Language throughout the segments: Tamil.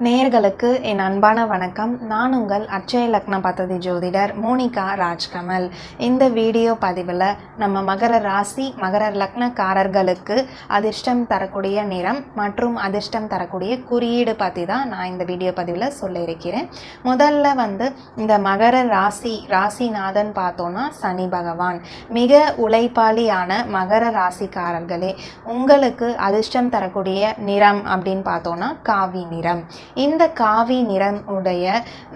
நேர்களுக்கு என் அன்பான வணக்கம். நான் உங்கள் அட்சய லக்ன பத்ததி ஜோதிடர் மோனிகா ராஜ்கமல். இந்த வீடியோ பதிவில் நம்ம மகர ராசி மகர லக்னக்காரர்களுக்கு அதிர்ஷ்டம் தரக்கூடிய நிறம் மற்றும் அதிர்ஷ்டம் தரக்கூடிய குறியீடு பற்றி தான் நான் இந்த வீடியோ பதிவில் சொல்லியிருக்கிறேன் முதல்ல வந்து இந்த மகர ராசி ராசிநாதன் பார்த்தோன்னா சனி பகவான். மிக உழைப்பாளியான மகர ராசிக்காரர்களே உங்களுக்கு அதிர்ஷ்டம் தரக்கூடிய நிறம் அப்படின்னு பார்த்தோன்னா காவி நிறம். இந்த காவி நிறம் உடைய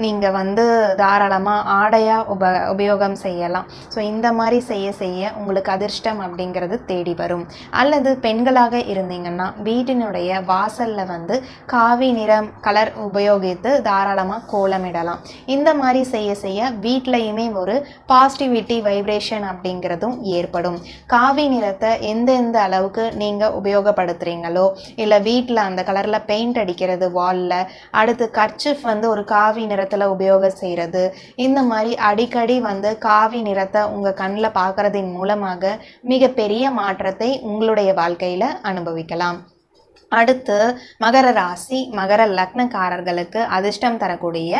நீங்கள் வந்து தாராளமாக ஆடையாக உப உபயோகம் செய்யலாம். ஸோ இந்த மாதிரி செய்ய செய்ய உங்களுக்கு அதிர்ஷ்டம் அப்படிங்கிறது தேடி வரும். அல்லது பெண்களாக இருந்தீங்கன்னா வீட்டினுடைய வாசலில் வந்து காவி நிறம் கலர் உபயோகித்து தாராளமாக கோலமிடலாம். இந்த மாதிரி செய்ய செய்ய வீட்லையுமே ஒரு பாசிட்டிவிட்டி வைப்ரேஷன் அப்படிங்கிறதும் ஏற்படும். காவி நிறத்தை எந்தெந்த அளவுக்கு நீங்கள் உபயோகப்படுத்துகிறீங்களோ இல்லை வீட்டில் அந்த கலரில் பெயிண்ட் அடிக்கிறது வாலில் அடுத்து கர்ச்சிஃப் வந்து ஒரு காவி நிறத்தில் உபயோகம் செய்கிறது இந்த மாதிரி அடிக்கடி வந்து காவி நிறத்தை உங்கள் கண்ணில் பார்க்குறதின் மூலமாக மிகப்பெரிய மாற்றத்தை உங்களுடைய வாழ்க்கையில் அனுபவிக்கலாம். அடுத்து மகர ராசி மகர லக்னக்காரர்களுக்கு அதிர்ஷ்டம் தரக்கூடிய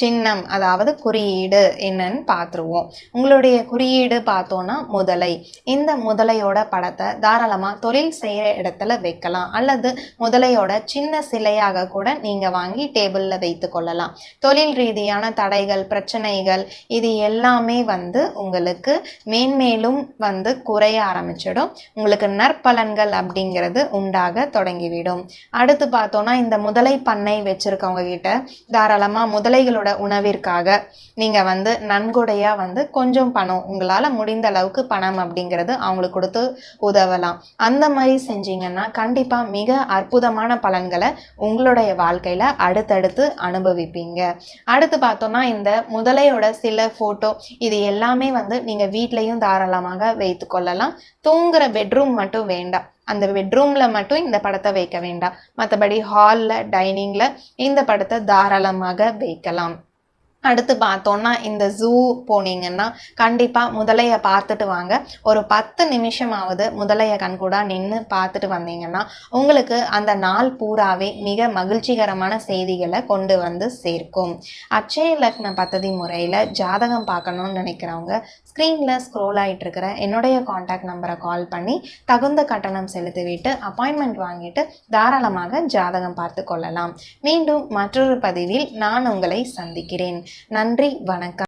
சின்னம் அதாவது குறியீடு என்னன்னு பார்த்துருவோம். உங்களுடைய குறியீடு பார்த்தோன்னா முதலை. இந்த முதலையோட படத்தை தாராளமாக தொழில் செய்கிற இடத்துல வைக்கலாம். அல்லது முதலையோட சின்ன சிலையாக கூட நீங்கள் வாங்கி டேபிளில் வைத்து கொள்ளலாம். தொழில் ரீதியான தடைகள் பிரச்சனைகள் இது எல்லாமே வந்து உங்களுக்கு மேன்மேலும் வந்து குறைய ஆரம்பிச்சிடும். உங்களுக்கு நற்பலன்கள் அப்படிங்கிறது உண்டாக தொடங்கிவிடும் அடுத்து பார்த்தோன்னா இந்த முதலை பண்ணை வச்சுருக்கவங்க கிட்ட தாராளமாக முதலைகளோட உணவிற்காக நீங்கள் வந்து நன்கொடையாக வந்து கொஞ்சம் பணம் உங்களால் முடிந்த அளவுக்கு பணம் அப்படிங்கிறது அவங்களுக்கு கொடுத்து உதவலாம். அந்த மாதிரி செஞ்சீங்கன்னா கண்டிப்பாக மிக அற்புதமான பலன்களை உங்களுடைய வாழ்க்கையில் அடுத்தடுத்து அனுபவிப்பீங்க. அடுத்து பார்த்தோன்னா இந்த முதலையோட சில ஃபோட்டோ இது எல்லாமே வந்து நீங்கள் வீட்லேயும் தாராளமாக வைத்து கொள்ளலாம். தூங்குற பெட்ரூம் மட்டும் வேண்டாம். அந்த பெட்ரூமில் மட்டும் இந்த படத்தை வைக்க வேண்டாம். மற்றபடி ஹாலில் டைனிங்கில் இந்த படத்தை தாராளமாக வைக்கலாம். அடுத்து பார்த்தோன்னா இந்த ஜூ போனீங்கன்னா கண்டிப்பாக முதலையை பார்த்துட்டு வாங்க. ஒரு பத்து நிமிஷமாவது முதலையை கண்கூடாக நின்று பார்த்துட்டு வந்தீங்கன்னா உங்களுக்கு அந்த நாள் பூராவே மிக மகிழ்ச்சிகரமான செய்திகளை கொண்டு வந்து சேர்க்கும். அச்சய லக்ன பத்ததி முறையில் ஜாதகம் பார்க்கணும்னு நினைக்கிறவங்க ஸ்க்ரீனில் ஸ்க்ரோல் ஆகிட்டு இருக்கிற என்னுடைய காண்டாக்ட் நம்பரை கால் பண்ணி தகுந்த கட்டணம் செலுத்திவிட்டு அப்பாயின்மெண்ட் வாங்கிட்டு தாராளமாக ஜாதகம் பார்த்து கொள்ளலாம். மீண்டும் மற்றொரு பதிவில் நான் உங்களை சந்திக்கிறேன். நன்றி வணக்கம்.